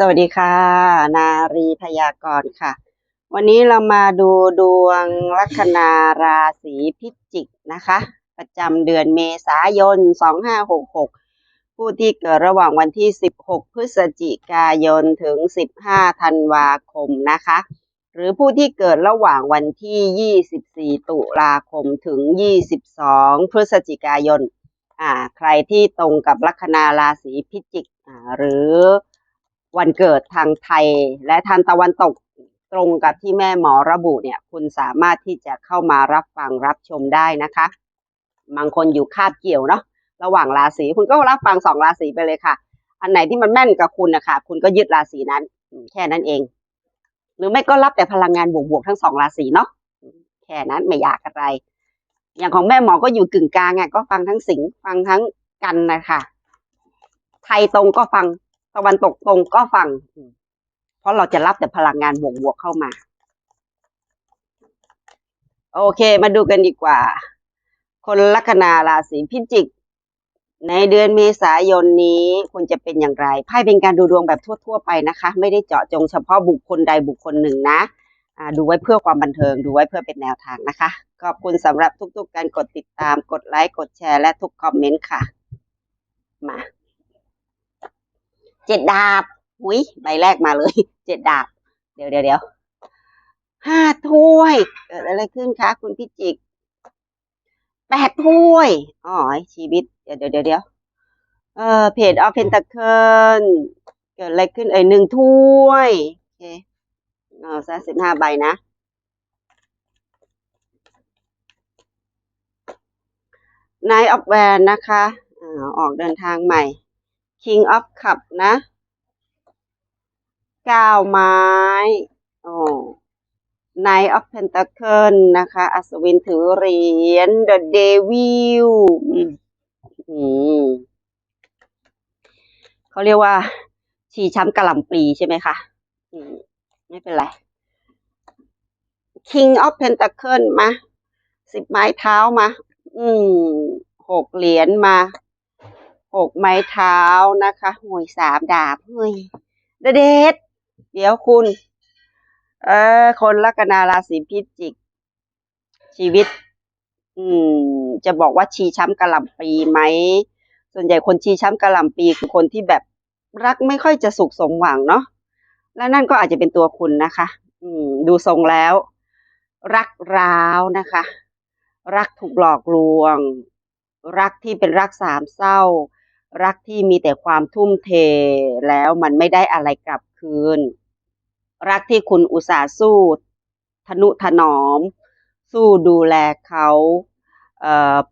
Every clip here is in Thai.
สวัสดีค่ะ นารีพยากรณ์ค่ะ วันนี้เรามาดูดวงลัคนาราศีพิจิกนะคะ ประจำเดือนเมษายน 2566 ผู้ที่เกิดระหว่างวันที่ 16 พฤศจิกายนถึง 15 ธันวาคมนะคะ หรือผู้ที่เกิดระหว่างวันที่ 24 ตุลาคมถึง 22 พฤศจิกายนอ่าใครที่ตรงกับลัคนาราศีพิจิกอ่าหรือ วันเกิดทางไทยและทางตะวันตกตรงกับที่แม่หมอระบุเนี่ย คุณสามารถที่จะเข้ามารับฟังรับชมได้นะคะบางคนอยู่คาบเกี่ยวเนาะระหว่างราศีคุณก็รับฟังสองราศีไปเลยค่ะ อันไหนที่มันแม่นกับคุณนะคะคุณก็ยึดราศีนั้น แค่นั้นเอง หรือไม่ก็รับแต่พลังงานบวกๆทั้งสองราศีเนาะแค่นั้นไม่อยากอะไร อย่างของแม่หมอก็อยู่กึ่งกลางไงก็ฟังทั้งสิงฟังทั้งกันนะคะไทยตรงก็ฟัง ตะวันตกตรงก็ฟัง เพราะเราจะรับแต่พลังงานบวกๆเข้ามา โอเค มาดูกันดีกว่า คนลัคนาราศีพิจิก ในเดือนเมษายนนี้คุณจะเป็นอย่างไรไพ่เป็นการดูดวงแบบทั่ว ๆ ไปนะคะ ไม่ได้เจาะจงเฉพาะบุคคลใดบุคคลหนึ่งนะดูไว้เพื่อความบันเทิง ดูไว้เพื่อเป็นแนวทางนะคะ ขอบคุณสำหรับทุกๆการกดติดตาม กดไลค์ กดแชร์ และทุกคอมเมนต์ค่ะ มา เจ็ดดาบหุยใบแรกมาเลย เจ็ดดาบ เดี๋ยวเดี๋ยวเดี๋ยวห้าถ้วย เกิดอะไรขึ้นคะคุณพิจิก แปดถ้วย อ๋อ ชีวิต เดี๋ยวเดี๋ยวเดี๋ยวเดี๋ยวเออเพจออฟเพนตะเคิลเกิดอะไรขึ้น เอ่ยหนึ่งถ้วย โอเคเอาซะสิบห้าใบนะนายออฟแวนนะคะอ่าออกเดินทางใหม่ King of Cup นะเก้าไม้โอ้ Knight of Pentacle นะคะ อัศวินถือเหรียญ The Devil เขาเรียกว่า ชีช้ำกระหล่ำปลีใช่ไหมคะมไม่เป็นไร King of Pentacle มาสิบไม้เท้ามา อืมหกเหรียญมา หกไม้เท้านะคะหวยสามดาบเฮ้ยเดเดดเดี๋ยวคุณ เออคนลัคนาราศีพิจิก ชีวิต อืม จะบอกว่าชีช้ำกระหล่ำปีไหม ส่วนใหญ่คนชีช้ำกระหล่ำปีคือคนที่แบบรักไม่ค่อยจะสุขสมหวังเนาะและนั่นก็อาจจะเป็นตัวคุณนะคะ อืม ดูทรงแล้ว รักร้าวนะคะ รักถูกหลอกลวง รักที่เป็นรักสามเศร้า รักที่มีแต่ความทุ่มเทแล้วมันไม่ได้อะไรกลับคืน รักที่คุณอุตส่าห์สู้ทนุถนอม สู้ดูแลเขาเ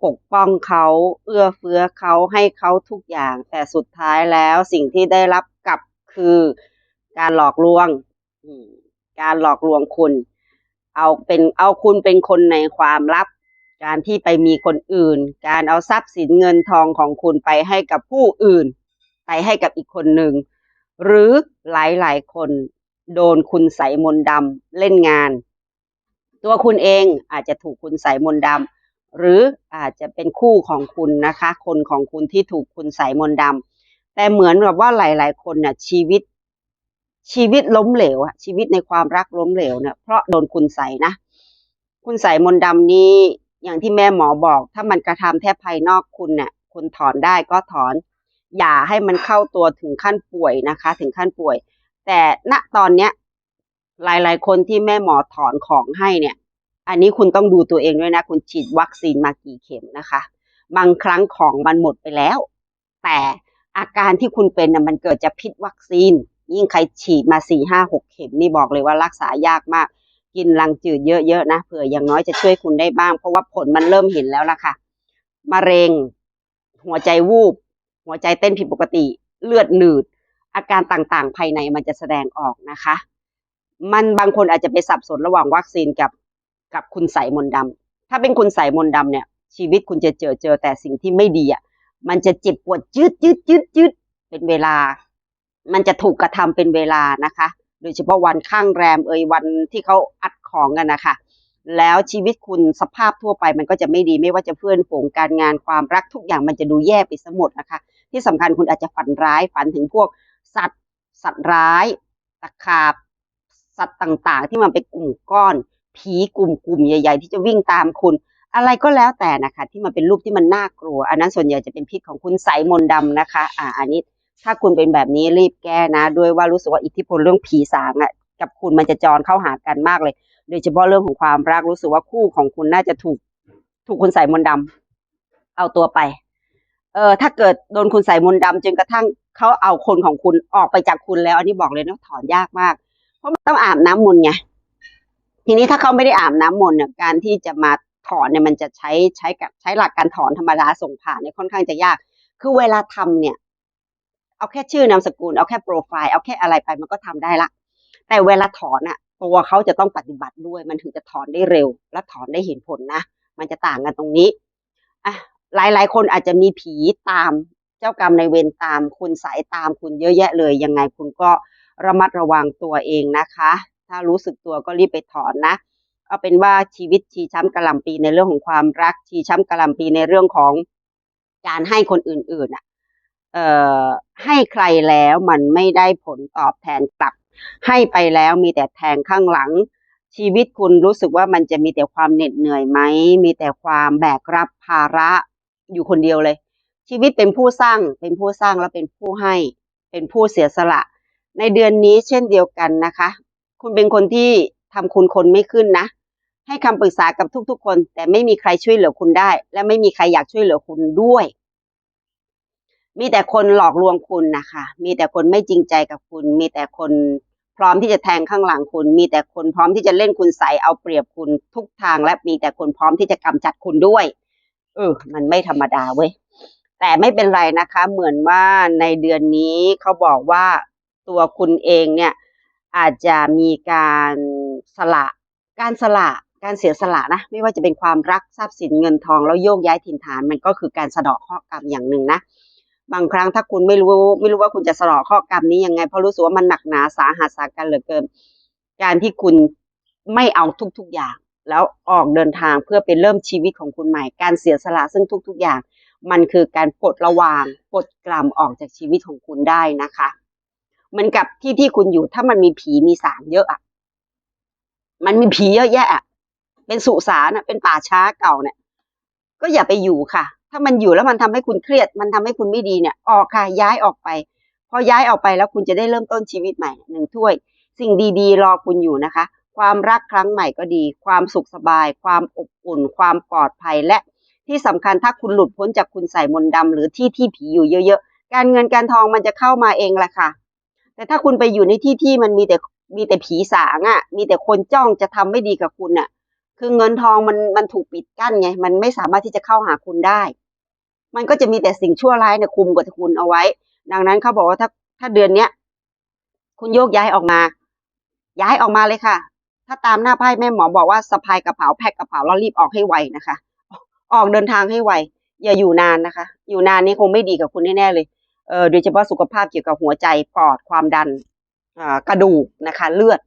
ปกป้องเขาเอื้อเฟื้อเขาให้เขาทุกอย่าง แต่สุดท้ายแล้วสิ่งที่ได้รับกลับคือการหลอกลวงการหลอกลวงคุณ เอาเป็นเอาคุณเป็นคนในความลับ การที่ไปมีคนอื่น การเอาทรัพย์สินเงินทองของคุณไปให้กับผู้อื่น ไปให้กับอีกคนหนึ่ง หรือหลายๆคนโดนคุณใส่มนดำเล่นงาน ตัวคุณเองอาจจะถูกคุณใส่มนดำหรืออาจจะเป็นคู่ของคุณนะคะ คนของคุณที่ถูกคุณใส่มนดำแต่เหมือนกับว่าหลาย ๆ คนเนี่ยชีวิต ชีวิตล้มเหลวอะชีวิตในความรักล้มเหลวเนี่ยเพราะโดนคุณใส่นะ คุณใส่มนดำนี้ อย่างที่แม่หมอบอก ถ้ามันกระทำแค่ภายนอกคุณเนี่ยคุณถอนได้ก็ถอน อย่าให้มันเข้าตัวถึงขั้นป่วยนะคะ ถึงขั้นป่วย แต่ณตอนเนี้ย หลายๆ คนที่แม่หมอถอนของให้เนี่ย อันนี้คุณต้องดูตัวเองด้วยนะ คุณฉีดวัคซีนมากี่เข็มนะคะ บางครั้งของมันหมดไปแล้ว แต่อาการที่คุณเป็นน่ะมันเกิดจากพิษวัคซีน ยิ่งใครฉีดมาสี่ห้าหกเข็มนี่บอกเลยว่ารักษายากมาก กินลังจืดเยอะๆนะเผื่ออย่างน้อยจะช่วยคุณได้บ้าง เพราะว่าผลมันเริ่มเห็นแล้วล่ะค่ะมะเร็ง หัวใจวูบ หัวใจเต้นผิดปกติ เลือดหนืด อาการต่างๆ ภายในมันจะแสดงออกนะคะ มันบางคนอาจจะไปสับสนระหว่างวัคซีนกับกับคุณใส่มนต์ดำถ้าเป็นคุณใส่มนต์ดำเนี่ย ชีวิตคุณจะเจอเจอแต่สิ่งที่ไม่ดีอะมันจะเจ็บปวดยืดยืดยืดยืดเป็นเวลา มันจะถูกกระทำเป็นเวลานะคะ โดยเฉพาะวันข้างแรมเอ่ยวันที่เขาอัดของกันนะคะแล้วชีวิตคุณสภาพทั่วไปมันก็จะไม่ดีไม่ว่าจะเพื่อนฝูงการงานความรักทุกอย่างมันจะดูแย่ไปซะหมดนะคะ ที่สำคัญคุณอาจจะฝันร้ายฝันถึงพวกสัตว์ สัตว์ร้ายตะขาบสัตว์ต่างๆ ที่มันเป็นกลุ่มก้อน ผีกลุ่มกลุ่มใหญ่ ๆ ที่จะวิ่งตามคุณ อะไรก็แล้วแต่นะคะ ที่มันเป็นรูปที่มันน่ากลัว อันนั้นส่วนใหญ่จะเป็นพิษของคุณใสยมนต์ดำนะคะ อ่าอันนี้ ถ้าคุณเป็นแบบนี้รีบแก้นะ ด้วยว่ารู้สึกว่าอิทธิพลเรื่องผีสางอะกับคุณมันจะจรเข้าหากันมากเลย โดยเฉพาะเรื่องของความรักรู้สึกว่าคู่ของคุณน่าจะถูก ถูกคุณใส่มนต์ดำเอาตัวไป เออ ถ้าเกิดโดนคุณใส่มนต์ดำจนกระทั่งเขาเอาคนของคุณออกไปจากคุณแล้ว อันนี้บอกเลยนะถอนยากมาก เพราะมันต้องอาบน้ำมนต์ไงทีนี้ถ้าเขาไม่ได้อาบน้ำมนต์เนี่ยการที่จะมาถอนเนี่ยมันจะใช้ใช้กับใช้หลักการถอนธรรมดาส่งผ่านเนี่ยค่อนข้างจะยาก คือเวลาทำเนี่ย เอาแค่ชื่อนามสกุลเอาแค่โปรไฟล์เอาแค่อะไรไปมันก็ทำได้ละ แต่เวลาถอนอะตัวเขาจะต้องปฏิบัติด้วย มันถึงจะถอนได้เร็ว และถอนได้เห็นผลนะ มันจะต่างกันตรงนี้อะหลายๆ คนอาจจะมีผีตามเจ้ากรรมในเวรตาม คุณสายตามคุณเยอะแยะเลย ยังไงคุณก็ระมัดระวังตัวเองนะคะ ถ้ารู้สึกตัวก็รีบไปถอนนะเอาเป็นว่าชีวิตชีช้ำกระหล่ำปีในเรื่องของความรักชีช้ำกระหล่ำปีในเรื่องของการให้คนอื่นๆอะ ให้ใครแล้วมันไม่ได้ผลตอบแทนกลับ ให้ไปแล้วมีแต่แทงข้างหลัง ชีวิตคุณรู้สึกว่ามันจะมีแต่ความเหน็ดเหนื่อยไหม มีแต่ความแบกรับภาระอยู่คนเดียวเลย ชีวิตเป็นผู้สร้างเป็นผู้สร้างและเป็นผู้ให้ เป็นผู้เสียสละ ในเดือนนี้เช่นเดียวกันนะคะ คุณเป็นคนที่ทำคุณคนไม่ขึ้นนะให้คำปรึกษากับทุกๆคน แต่ไม่มีใครช่วยเหลือคุณได้ และไม่มีใครอยากช่วยเหลือคุณด้วย มีแต่คนหลอกลวงคุณนะคะมีแต่คนไม่จริงใจกับคุณ มีแต่คนพร้อมที่จะแทงข้างหลังคุณ มีแต่คนพร้อมที่จะเล่นคุณใส่เอาเปรียบคุณทุกทาง และมีแต่คนพร้อมที่จะกำจัดคุณด้วย เออ มันไม่ธรรมดาเว้ยแต่ไม่เป็นไรนะคะ เหมือนว่าในเดือนนี้เขาบอกว่าตัวคุณเองเนี่ยอาจจะมีการสละการสละการเสียสละนะ ไม่ว่าจะเป็นความรักทรัพย์สินเงินทองแล้วโยกย้ายถิ่นฐาน มันก็คือการสะเดาะข้อกรรมอย่างหนึ่งนะ บางครั้งถ้าคุณไม่รู้ไม่รู้ว่าคุณจะสะเดาะข้อกรรมนี้ยังไง เพราะรู้สึกว่ามันหนักหนาสาหัสสากันเหลือเกิน การที่คุณไม่เอาทุกๆอย่าง แล้วออกเดินทางเพื่อเป็นเริ่มชีวิตของคุณใหม่ การเสียสละซึ่งทุก ๆอย่าง มันคือการปลดระวางปลดกล่ำออกจากชีวิตของคุณได้นะคะเหมือนกับที่ที่คุณอยู่ถ้ามันมีผีมีสางเยอะอะมันมีผีเยอะแยะอะเป็นสุสานอะเป็นป่าช้าเก่าเนี่ย ก็อย่าไปอยู่ค่ะ ถ้ามันอยู่แล้วมันทำให้คุณเครียด มันทำให้คุณไม่ดีเนี่ย ออกค่ะย้ายออกไป พอย้ายออกไปแล้วคุณจะได้เริ่มต้นชีวิตใหม่หนึ่งถ้วย สิ่งดีๆ รอคุณอยู่นะคะ ความรักครั้งใหม่ก็ดี ความสุขสบาย ความอบอุ่น ความปลอดภัยและที่สำคัญถ้าคุณหลุดพ้นจากคุณใส่มนต์ดำหรือที่ที่ผีอยู่เยอะๆ การเงินการทองมันจะเข้ามาเองแหละค่ะ แต่ถ้าคุณไปอยู่ในที่ที่มันมีแต่มีแต่ผีสางอะ่ะ มีแต่คนจ้องจะทำไม่ดีกับคุณอะ คือเงินทองมันมันถูกปิดกั้นไง มันไม่สามารถที่จะเข้าหาคุณได้ มันก็จะมีแต่สิ่งชั่วร้ายเนี่ยคุมกับคุณเอาไว้ ดังนั้นเขาบอกว่าถ้าถ้าเดือนเนี้ยคุณโยกย้ายออกมา ย้ายออกมาเลยค่ะ ถ้าตามหน้าไพ่แม่หมอบอกว่าสะพายกระเป๋าแพ็คกระเป๋าแล้วรีบออกให้ไวนะคะ ออกเดินทางให้ไวอย่าอยู่นานนะคะ อยู่นานนี่คงไม่ดีกับคุณแน่ๆเลยเออโดยเฉพาะสุขภาพเกี่ยวกับหัวใจปอดความดันอ่ากระดูกนะคะ เลือด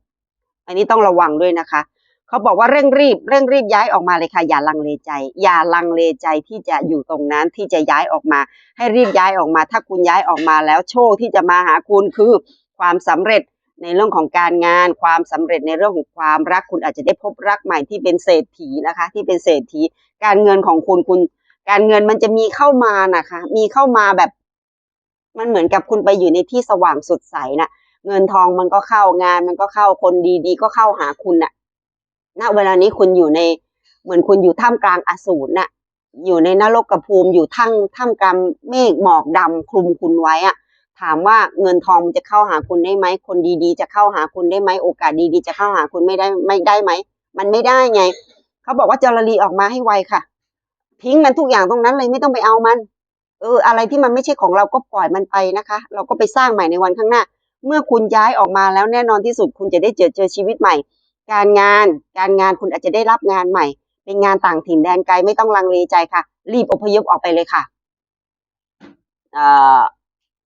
อันนี้ต้องระวังด้วยนะคะ เขาบอกว่าเร่งรีบเร่งรีบย้ายออกมาเลยค่ะ อย่าลังเลใจ อย่าลังเลใจที่จะอยู่ตรงนั้นที่จะย้ายออกมา ให้รีบย้ายออกมา ถ้าคุณย้ายออกมาแล้วโชคที่จะมาหาคุณคือความสำเร็จในเรื่องของการงานความสำเร็จในเรื่องของความรักคุณอาจจะได้พบรักใหม่ที่เป็นเศรษฐีนะคะ ที่เป็นเศรษฐี การเงินของคุณคุณ การเงินมันจะมีเข้ามานะคะ มีเข้ามาแบบ มันเหมือนกับคุณไปอยู่ในที่สว่างสดใสน่ะ เงินทองมันก็เข้างาน มันก็เข้าคนดีๆ ก็เข้าหาคุณน่ะ ณเวลานี้คุณอยู่ในเหมือนคุณอยู่ท่ามกลางอสูรน่ะอยู่ในนรกกภูมิอยู่ท่ามท่ามกลางเมฆหมอกดำคลุมคุณไว้อะถามว่าเงินทองมันจะเข้าหาคุณได้ไหมคนดีๆ จะเข้าหาคุณได้ไหมโอกาสดีๆ จะเข้าหาคุณไม่ได้ไม่ได้ไหมมันไม่ได้ไง เขาบอกว่าจรลีออกมาให้ไวค่ะ ทิ้งมันทุกอย่างตรงนั้นเลยไม่ต้องไปเอามัน เออ อะไรที่มันไม่ใช่ของเราก็ปล่อยมันไปนะคะ เราก็ไปสร้างใหม่ในวันข้างหน้า เมื่อคุณย้ายออกมาแล้วแน่นอนที่สุดคุณจะได้เจอเจอชีวิตใหม่ การงานการงานคุณอาจจะได้รับงานใหม่ เป็นงานต่างถิ่นแดนไกลไม่ต้องลังเลใจค่ะ รีบอพยพออกไปเลยค่ะเอ่อ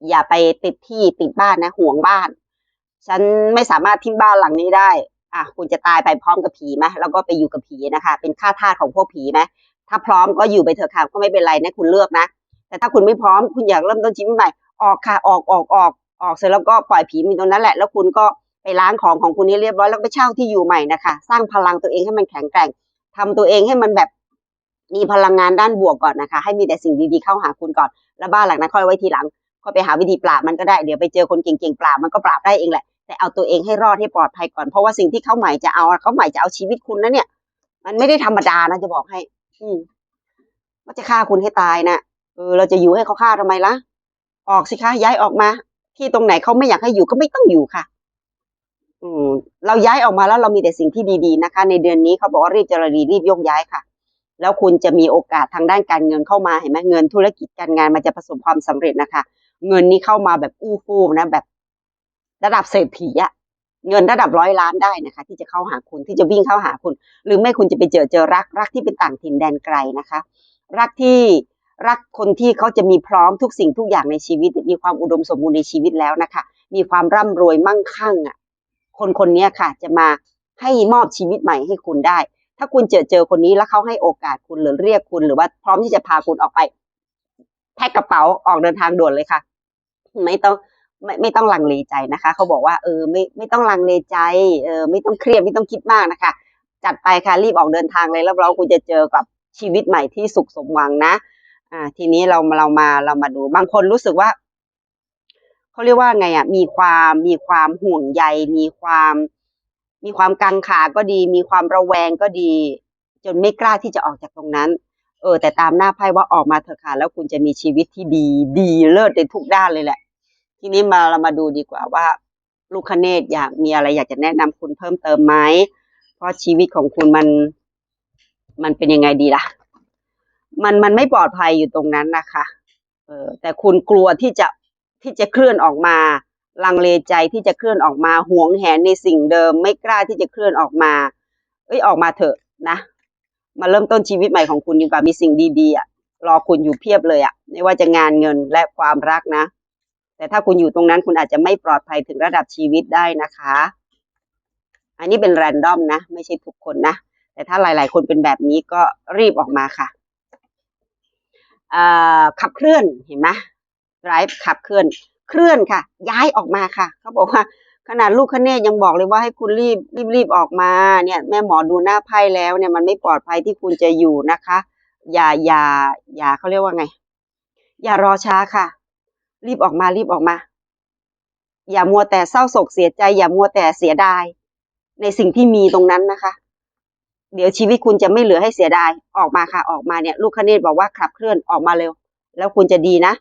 อย่าไปติดที่ติดบ้านนะห่วงบ้าน ฉันไม่สามารถทิ้งบ้านหลังนี้ได้อะคุณจะตายไปพร้อมกับผีไหมแล้วก็ไปอยู่กับผีนะคะ เป็นค่าทาสของพวกผีไหมถ้าพร้อมก็อยู่ไปเถอะค่ะก็ไม่เป็นไรนะคุณเลือกนะ แต่ถ้าคุณไม่พร้อมคุณอยากเริ่มต้นชีวิตใหม่ออกค่ะออกออกออกออกเสร็จแล้วก็ปล่อยผีมีตรงนั้นแหละ แล้วคุณก็ ไปล้างของของคุณนี้เรียบร้อยแล้วไปเช่าที่อยู่ใหม่นะคะ สร้างพลังตัวเองให้มันแข็งแกร่งทำตัวเองให้มันแบบมีพลังงานด้านบวกก่อนนะคะ ให้มีแต่สิ่งดีๆเข้าหาคุณก่อน แล้วบ้านหลังนั้นค่อยไว้ทีหลังค่อยไปหาวิธีปราบมันก็ได้ เดี๋ยวไปเจอคนเก่งๆปราบมันก็ปราบได้เองแหละ แต่เอาตัวเองให้รอดให้ปลอดภัยก่อน เพราะว่าสิ่งที่เขาใหม่จะเอาเขาใหม่จะเอาชีวิตคุณนะเนี่ย มันไม่ได้ธรรมดานะจะบอกให้ อืมว่าจะฆ่าคุณให้ตายนะเออเราจะอยู่ให้เขาฆ่าทำไมล่ะ ออกสิคะย้ายออกมา ที่ตรงไหนเขาไม่อยากให้อยู่ก็ไม่ต้องอยู่ค่ะ เราย้ายออกมาแล้วเรามีแต่สิ่งที่ดีๆนะคะ ในเดือนนี้เขาบอกว่ารีบเจรดีรีบยกย้ายค่ะ แล้วคุณจะมีโอกาสทางด้านการเงินเข้ามาเห็นไหมเงินธุรกิจการงานมันจะประสบความสำเร็จนะคะ เงินนี้เข้ามาแบบอู้ฟู่นะแบบระดับเศรษฐีอะเงินระดับร้อยล้านได้นะคะ ที่จะเข้าหาคุณที่จะวิ่งเข้าหาคุณ หรือไม่คุณจะไปเจอเจอรักรักที่เป็นต่างถิ่นแดนไกลนะคะ รักที่รักคนที่เขาจะมีพร้อมทุกสิ่งทุกอย่างในชีวิต มีความอุดมสมบูรณ์ในชีวิตแล้วนะคะ มีความร่ำรวยมั่งคั่งอะ คนคนนี้ค่ะ จะมาให้มอบชีวิตใหม่ให้คุณได้ ถ้าคุณเจอเจอคนนี้แล้วเขาให้โอกาสคุณหรือเรียกคุณหรือว่าพร้อมที่จะพาคุณออกไปแพ็คกระเป๋าออกเดินทางด่วนเลยค่ะ ไม่ต้องไม่ไม่ต้องลังเลใจนะคะ เขาบอกว่าเออไม่ไม่ต้องลังเลใจเออไม่ต้องเครียดไม่ต้องคิดมากนะคะ จัดไปค่ะรีบออกเดินทางเลยแล้วเราคุณจะเจอกับชีวิตใหม่ที่สุขสมหวังนะ อ่า ทีนี้เราเรามาเรามาดู บางคนรู้สึกว่า เขาเรียกว่าไงอะมีความมีความห่วงใย มีความ มีความกังขาก็ดี มีความระแวงก็ดี จนไม่กล้าที่จะออกจากตรงนั้น เออ แต่ตามหน้าไพ่ว่าออกมาเถอะค่ะแล้วคุณจะมีชีวิตที่ดีดีเลิศในทุกด้านเลยแหละ ทีนี้มาเรามาดูดีกว่าว่า ลูกคเนตอยากมีอะไรอยากจะแนะนำคุณเพิ่มเติมไหมเพราะชีวิตของคุณมัน มันเป็นยังไงดีล่ะ มันมันไม่ปลอดภัยอยู่ตรงนั้นนะคะเออแต่คุณกลัวที่จะ ที่จะเคลื่อนออกมา ลังเลใจที่จะเคลื่อนออกมาหวงแหนในสิ่งเดิม ไม่กล้าที่จะเคลื่อนออกมา เอ้ยออกมาเถอะนะ มาเริ่มต้นชีวิตใหม่ของคุณดีกว่ามีสิ่งดีๆอะรอคุณอยู่เพียบเลยอะ ไม่ว่าจะงานเงินและความรักนะ แต่ถ้าคุณอยู่ตรงนั้นคุณอาจจะไม่ปลอดภัยถึงระดับชีวิตได้นะคะ อันนี้เป็นแรนดอมนะ ไม่ใช่ทุกคนนะ แต่ถ้าหลาย ๆ คนเป็นแบบนี้ก็รีบออกมาค่ะขับเคลื่อนเห็นไหม drive ขับเคลื่อน เคลื่อนค่ะ ย้ายออกมาค่ะ เขาบอกว่าขนาดลูกคเนยังบอกเลยว่าให้คุณรีบรีบรีบออกมาเนี่ยแม่หมอดูหน้าไพ่แล้วเนี่ยมันไม่ปลอดภัยที่คุณจะอยู่นะคะ อย่าอย่าอย่าเขาเรียกว่าไง อย่ารอช้าค่ะ รีบออกมารีบออกมา อย่ามัวแต่เศร้าโศกเสียใจ อย่ามัวแต่เสียดาย ในสิ่งที่มีตรงนั้นนะคะ เดี๋ยวชีวิตคุณจะไม่เหลือให้เสียดายออกมาค่ะ ออกมาเนี่ย ลูกคเนตบอกว่าขับเคลื่อนออกมาเร็ว แล้วคุณจะดีนะ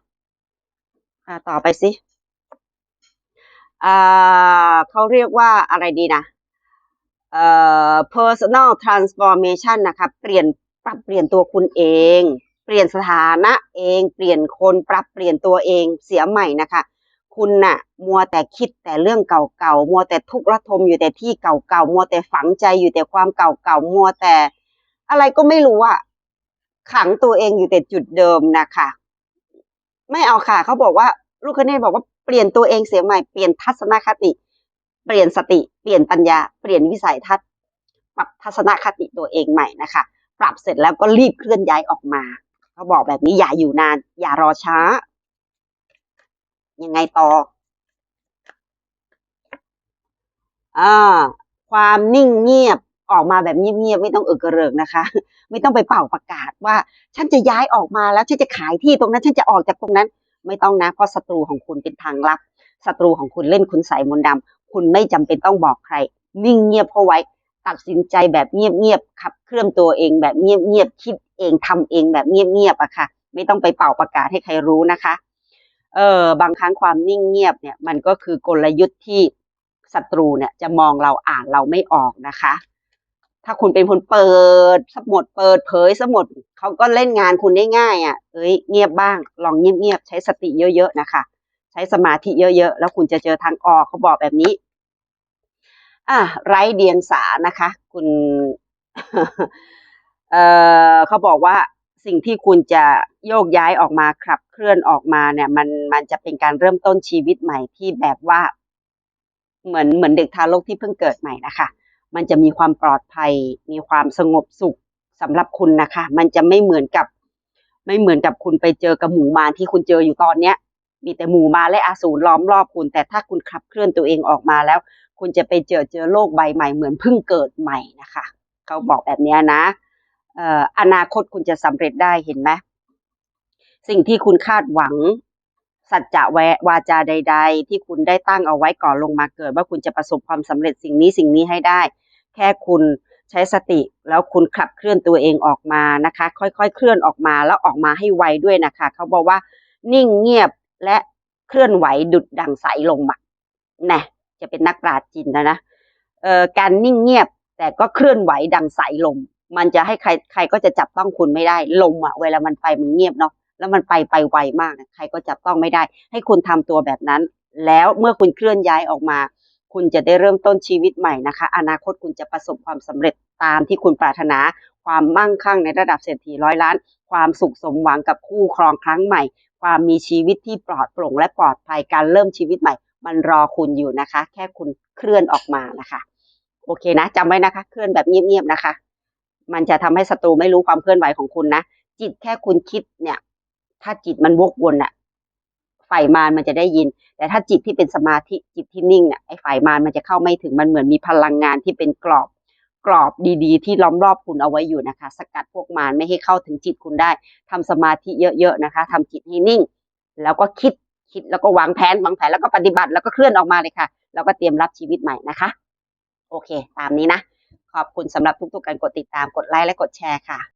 อ่าต่อไปสิอ่าเขาเรียกว่าอะไรดีนะเอ่อ personal transformation นะคะเปลี่ยนปรับเปลี่ยนตัวคุณเอง เปลี่ยนสถานะเอง เปลี่ยนคนปรับเปลี่ยนตัวเองเสียใหม่นะคะ คุณน่ะ มัวแต่คิดแต่เรื่องเก่าๆมัวแต่ทุกข์ระทมอยู่แต่ที่เก่าๆมัวแต่ฝังใจอยู่แต่ความเก่าๆมัวแต่ อะไรก็ไม่รู้อะขังตัวเองอยู่แต่จุดเดิมนะคะ ไม่เอาค่ะเขาบอกว่า ลูกคเนตบอกว่าเปลี่ยนตัวเองเสียใหม่เปลี่ยนทัศนคติ เปลี่ยนสติ เปลี่ยนปัญญา เปลี่ยนวิสัยทัศน์ปรับทัศนคติตัวเองใหม่นะคะ ปรับเสร็จแล้วก็รีบเคลื่อนย้ายออกมาเขาบอกแบบนี้อย่าอยู่นาน อย่ารอช้า ยังไงต่ออ่าความนิ่งเงียบออกมาแบบเงียบๆไม่ต้องเอกระเริกนะคะ ไม่ต้องไปเป่าประกาศว่า ฉันจะย้ายออกมาแล้วฉันจะขายที่ตรงนั้น ฉันจะออกจากตรงนั้น ไม่ต้องนะ เพราะศัตรูของคุณเป็นทางลับศัตรูของคุณเล่นคุณใส่มนต์ดำคุณไม่จำเป็นต้องบอกใคร นิ่งเงียบเข้าไว้ ตัดสินใจแบบเงียบๆขับเคลื่อนตัวเองแบบเงียบๆคิดเองทำเองแบบเงียบๆอะค่ะ ไม่ต้องไปเป่าประกาศให้ใครรู้นะคะเออบางครั้งความนิ่งเงียบเนี่ยมันก็คือกลยุทธ์ที่ศัตรูเนี่ยจะมองเราอ่านเราไม่ออกนะคะ ถ้าคุณเป็นคนเปิดสมดเปิดเผยสมดเขาก็เล่นงานคุณได้ง่ายอะ เอ้ยเงียบบ้าง ลองเงียบๆใช้สติเยอะๆนะคะ ใช้สมาธิเยอะๆ แล้วคุณจะเจอทางออกเขาบอกแบบนี้ อะไร้เดียงสานะคะ คุณ เอ่อเขาบอกว่าสิ่งที่คุณจะโยกย้ายออกมาขับเคลื่อนออกมาเนี่ย มันมันจะเป็นการเริ่มต้นชีวิตใหม่ที่แบบว่า เหมือนเหมือนเด็กทารกที่เพิ่งเกิดใหม่นะคะ มันจะมีความปลอดภัย มีความสงบสุขสำหรับคุณนะคะ มันจะไม่เหมือนกับ ไม่เหมือนกับคุณไปเจอกับหมูมารที่คุณเจออยู่ตอนเนี้ย มีแต่หมู่มารและอาสูรล้อมรอบคุณ แต่ถ้าคุณขับเคลื่อนตัวเองออกมาแล้ว คุณจะไปเจอเจอโลกใบใหม่เหมือนเพิ่งเกิดใหม่นะคะ เขาบอกแบบนี้นะเอ่ออนาคตคุณจะสำเร็จได้เห็นไหมสิ่งที่คุณคาดหวัง สัจจะแววาจาใด ๆ ที่คุณได้ตั้งเอาไว้ก่อนลงมาเกิด ว่าคุณจะประสบความสำเร็จสิ่งนี้สิ่งนี้ให้ได้ แค่คุณใช้สติแล้วคุณขับเคลื่อนตัวเองออกมานะคะ ค่อยๆ เคลื่อนออกมาแล้วออกมาให้ไวด้วยนะคะ เขาบอกว่านิ่งเงียบและเคลื่อนไหวดุดดังสายลมอะนะจะเป็นนักปราชญ์จีนแล้วนะเอ่อการนิ่งเงียบแต่ก็เคลื่อนไหวดังสายลม มันจะให้ใครใครก็จะจับต้องคุณไม่ได้ลมอะเวลามันไปมันเงียบเนาะ แล้วมันไปไปไวมากใครก็จับต้องไม่ได้ ให้คุณทำตัวแบบนั้น แล้วเมื่อคุณเคลื่อนย้ายออกมา คุณจะได้เริ่มต้นชีวิตใหม่นะคะ อนาคตคุณจะประสบความสำเร็จตามที่คุณปรารถนา ความมั่งคั่งในระดับเศรษฐีร้อยล้าน ความสุขสมหวังกับคู่ครองครั้งใหม่ ความมีชีวิตที่ปลอดโปร่งและปลอดภัยการเริ่มชีวิตใหม่ มันรอคุณอยู่นะคะ แค่คุณเคลื่อนออกมานะคะ โอเคนะจำไว้นะคะ เคลื่อนแบบเงียบๆนะคะ มันจะทำให้ศัตรูไม่รู้ความเคลื่อนไหวของคุณนะจิตแค่คุณคิดเนี่ย ถ้าจิตมันวกวนอะฝ่ายมารมันจะได้ยิน แต่ถ้าจิตที่เป็นสมาธิจิตที่นิ่งเนี่ยไอ้ฝ่ายมารมันจะเข้าไม่ถึงมันเหมือนมีพลังงานที่เป็นกรอบกรอบดีๆ ที่ล้อมรอบคุณเอาไว้อยู่นะคะ สกัดพวกมารไม่ให้เข้าถึงจิตคุณได้ทำสมาธิเยอะๆนะคะทำจิตให้นิ่ง แล้วก็คิดคิดแล้วก็วางแผนวางแผนแล้วก็ปฏิบัติแล้วก็เคลื่อนออกมาเลยค่ะ แล้วก็เตรียมรับชีวิตใหม่นะคะ โอเค ตามนี้นะ ขอบคุณสำหรับทุกๆการกดติดตามกดไลค์และกดแชร์ค่ะ